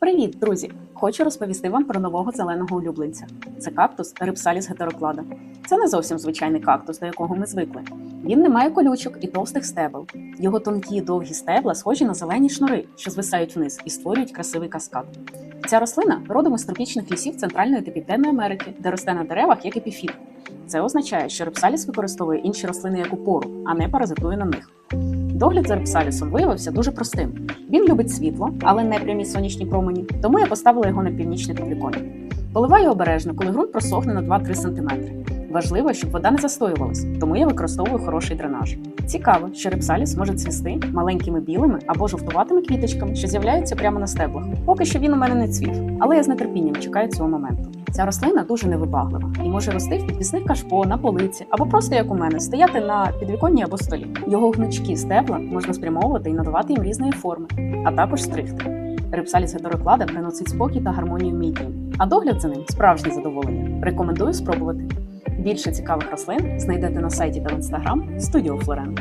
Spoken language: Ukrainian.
Привіт, друзі! Хочу розповісти вам про нового зеленого улюбленця. Це кактус Рипсаліс гетероклада. Це не зовсім звичайний кактус, до якого ми звикли. Він не має колючок і товстих стебел. Його тонкі довгі стебла схожі на зелені шнури, що звисають вниз і створюють красивий каскад. Ця рослина родом із тропічних лісів Центральної та Південної Америки, де росте на деревах як епіфіт. Це означає, що рипсаліс використовує інші рослини як опору, а не паразитує на них. Догляд за репсалісом виявився дуже простим. Він любить світло, але не прямі сонячні промені, тому я поставила його на північний підвіконня. Поливаю обережно, коли ґрунт просохне на 2-3 см. Важливо, щоб вода не застоювалась, тому я використовую хороший дренаж. Цікаво, що рипсаліс може цвісти маленькими білими або жовтуватими квіточками, що з'являються прямо на стеблах. Поки що він у мене не цвів, але я з нетерпінням чекаю цього моменту. Ця рослина дуже невибаглива і може рости в підвісних кашпо, на полиці або просто як у мене, стояти на підвіконні або столі. Його гнучкі стебла можна спрямовувати і надавати їм різної форми, а також стригти. Рипсаліс гетероклада приносить спокій та гармонію мій дім, а догляд за ним справжнє задоволення. Рекомендую спробувати. Більше цікавих рослин знайдете на сайті та в інстаграм Студіо Флорен.